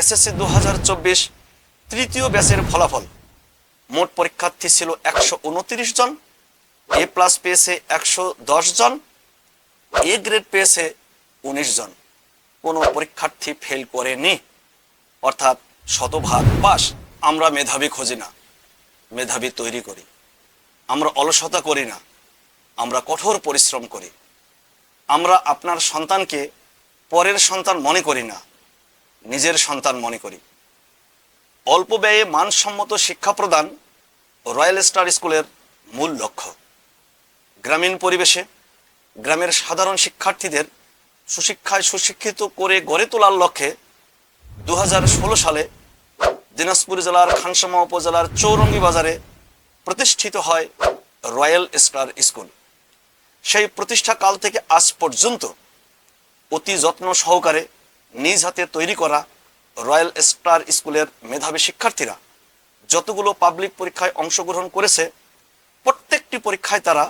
SSC দু হাজার চব্বিশ তৃতীয় ব্যাচের ফলাফল। মোট পরীক্ষার্থী ছিল একশো উনত্রিশ জন, এ প্লাস পেয়েছে একশো দশ জন, এ গ্রেড পেয়েছে উনিশ জন। কোনো পরীক্ষার্থী ফেল করেনি, অর্থাৎ শতভাগ পাস। আমরা মেধাবী খুঁজি না, মেধাবী তৈরি করি। আমরা অলসতা করি না, আমরা কঠোর পরিশ্রম করি। আমরা আপনার সন্তানকে পরের সন্তান মনে করি না। নিজের সন্তান মনে করি। অল্প ব্যয়ে মানসম্মত শিক্ষা প্রদান রয়্যাল স্টার স্কুলের মূল লক্ষ্য। গ্রামীণ পরিবেশে গ্রামের সাধারণ শিক্ষার্থীদের সুশিক্ষায় সুশিক্ষিত করে গড়ে তোলার লক্ষ্যে দু হাজার ষোলো সালে দিনাজপুর জেলার খানসামা উপজেলার চৌরঙ্গি বাজারে প্রতিষ্ঠিত হয় রয়্যাল স্টার স্কুল। সেই প্রতিষ্ঠা কাল থেকে আজ পর্যন্ত অতি যত্ন সহকারে নিজ হাতে তৈরি করা রয়্যাল স্টার স্কুলের মেধাবী শিক্ষার্থীরা যতগুলো পাবলিক পরীক্ষায় অংশগ্রহণ করেছে, প্রত্যেকটি পরীক্ষায় তারা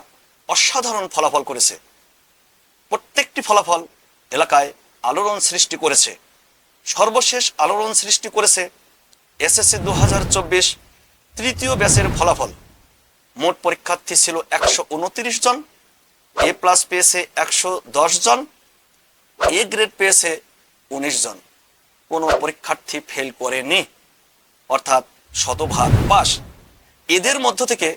অসাধারণ ফলাফল করেছে। প্রত্যেকটি ফলাফল এলাকায় আলোড়ন সৃষ্টি করেছে। সর্বশেষ আলোড়ন সৃষ্টি করেছে এসএসসি দু চব্বিশ তৃতীয় ব্যাচের ফলাফল। মোট পরীক্ষার্থী ছিল একশো উনত্রিশ জন, এ প্লাস পেয়েছে একশো দশ জন, এ গ্রেড পেয়েছে উনিশ জন। কোনো পরীক্ষার্থী ফেল করেনি, অর্থাৎ শতভাগ পাস। এদের মধ্য থেকে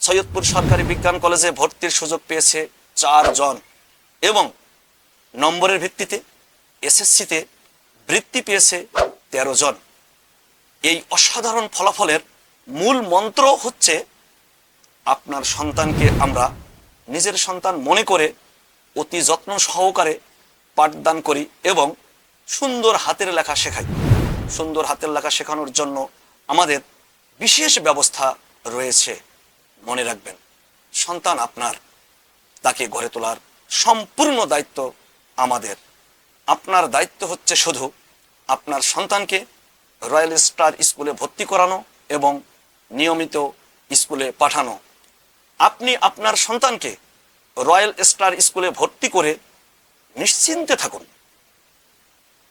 সৈয়দপুর সরকারি বিজ্ঞান কলেজে ভর্তির সুযোগ পেয়েছে চারজন এবং নম্বরের ভিত্তিতে এসএসসিতে বৃত্তি পেয়েছে তেরো জন। এই অসাধারণ ফলাফলের মূল মন্ত্র হচ্ছে, আপনার সন্তানকে আমরা নিজের সন্তান মনে করে অতি যত্ন সহকারে পাঠদান করি এবং সুন্দর হাতের লেখা শেখাই। সুন্দর হাতের লেখা শেখানোর জন্য আমাদের বিশেষ ব্যবস্থা রয়েছে। মনে রাখবেন, সন্তান আপনার, তাকে গড়ে তোলার সম্পূর্ণ দায়িত্ব আমাদের। আপনার দায়িত্ব হচ্ছে শুধু আপনার সন্তানকে রয়্যাল স্টার স্কুলে ভর্তি করানো এবং নিয়মিত স্কুলে পাঠানো। আপনি আপনার সন্তানকে রয়্যাল স্টার স্কুলে ভর্তি করে নিশ্চিন্তে থাকুন।